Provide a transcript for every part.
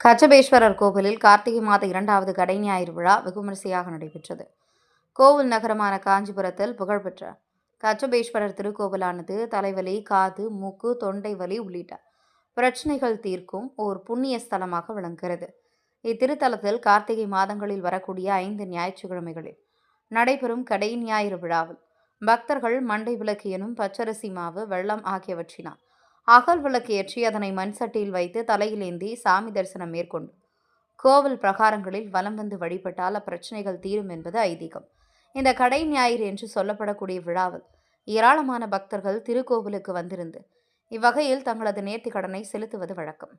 கச்சபேஸ்வரர் கோவிலில் கார்த்திகை மாத இரண்டாவது கடை ஞாயிறு விழா வெகுமரிசையாக நடைபெற்றது. கோவில் நகரமான காஞ்சிபுரத்தில் புகழ்பெற்ற கச்சபேஸ்வரர் திருக்கோவிலானது தலைவலி காது மூக்கு தொண்டை வலி உள்ளிட்ட பிரச்சனைகள் தீர்க்கும் ஓர் புண்ணிய ஸ்தலமாக விளங்குகிறது. இத்திருத்தலத்தில் கார்த்திகை மாதங்களில் வரக்கூடிய ஐந்து ஞாயிற்றுக்கிழமைகளில் நடைபெறும் கடை ஞாயிறு விழாவில் பக்தர்கள் மண்டை விளக்கு எனும் பச்சரிசி மாவு வெள்ளம் ஆகியவற்றினால் அகல் விளக்கு ஏற்றி அதனை மண் சட்டியில் வைத்து தலையில் ஏந்தி சாமி தரிசனம் மேற்கொண்டு. கோவில் பிரகாரங்களில் வலம் வந்து வழிபட்டால் அப்பிரச்சனைகள் தீரும் என்பது ஐதீகம். இந்த கடை ஞாயிறு என்று சொல்லப்படக்கூடிய விழாவில் ஏராளமான பக்தர்கள் திருக்கோவிலுக்கு வந்திருந்து இவ்வகையில் தங்களது நேர்த்தி கடனை செலுத்துவது வழக்கம்.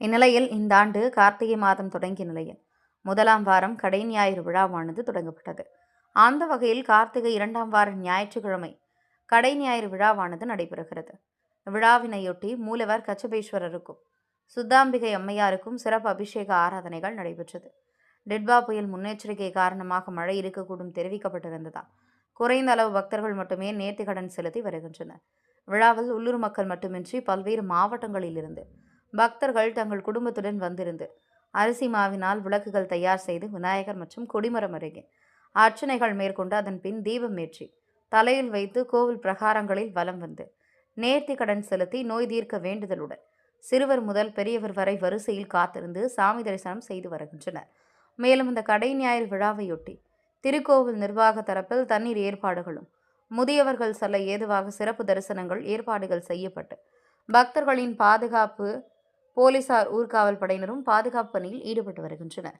இந்நிலையில் இந்த ஆண்டு கார்த்திகை மாதம் தொடங்கிய நிலையில் முதலாம் வாரம் கடை ஞாயிறு விழாவானது தொடங்கப்பட்டது. அந்த வகையில் கார்த்திகை இரண்டாம் வார ஞாயிற்றுக்கிழமை கடை ஞாயிறு விழாவானது நடைபெறுகிறது. விழாவினையொட்டி மூலவர் கச்சபேஸ்வரருக்கும் சுத்தாம்பிகை அம்மையாருக்கும் சிறப்பு அபிஷேக ஆராதனைகள் நடைபெற்றது. டிட்வா புயல் முன்னெச்சரிக்கை காரணமாக மழை இருக்கக்கூடும் தெரிவிக்கப்பட்டிருந்ததால் குறைந்த அளவு பக்தர்கள் மட்டுமே நேர்த்திக்கடன் செலுத்தி வருகின்றனர். விழாவில் உள்ளூர் மக்கள் மட்டுமின்றி பல்வேறு மாவட்டங்களிலிருந்து பக்தர்கள் தங்கள் குடும்பத்துடன் வந்திருந்து அரிசி மாவினால் விளக்குகள் தயார் செய்து விநாயகர் மற்றும் கொடிமரம் அருகே அர்ச்சனைகள் மேற்கொண்டு அதன் பின் தீபம் ஏற்றி தலையில் வைத்து கோவில் பிரகாரங்களில் வலம் வந்து நேர்த்தி கடன் செலுத்தி நோய் தீர்க்க வேண்டுதலுடன் சிறுவர் முதல் பெரியவர் வரை வரிசையில் காத்திருந்து சாமி தரிசனம் செய்து வருகின்றனர். மேலும் இந்த கடை ஞாயிறு விழாவையொட்டி திருக்கோவில் நிர்வாக தரப்பில் தண்ணீர் ஏற்பாடுகளும் முதியவர்கள் செல்ல ஏதுவாக சிறப்பு தரிசனங்கள் ஏற்பாடுகள் செய்யப்பட்டு பக்தர்களின் பாதுகாப்பு போலீசார் ஊர்காவல் படையினரும் பாதுகாப்பு பணியில் ஈடுபட்டு வருகின்றனர்.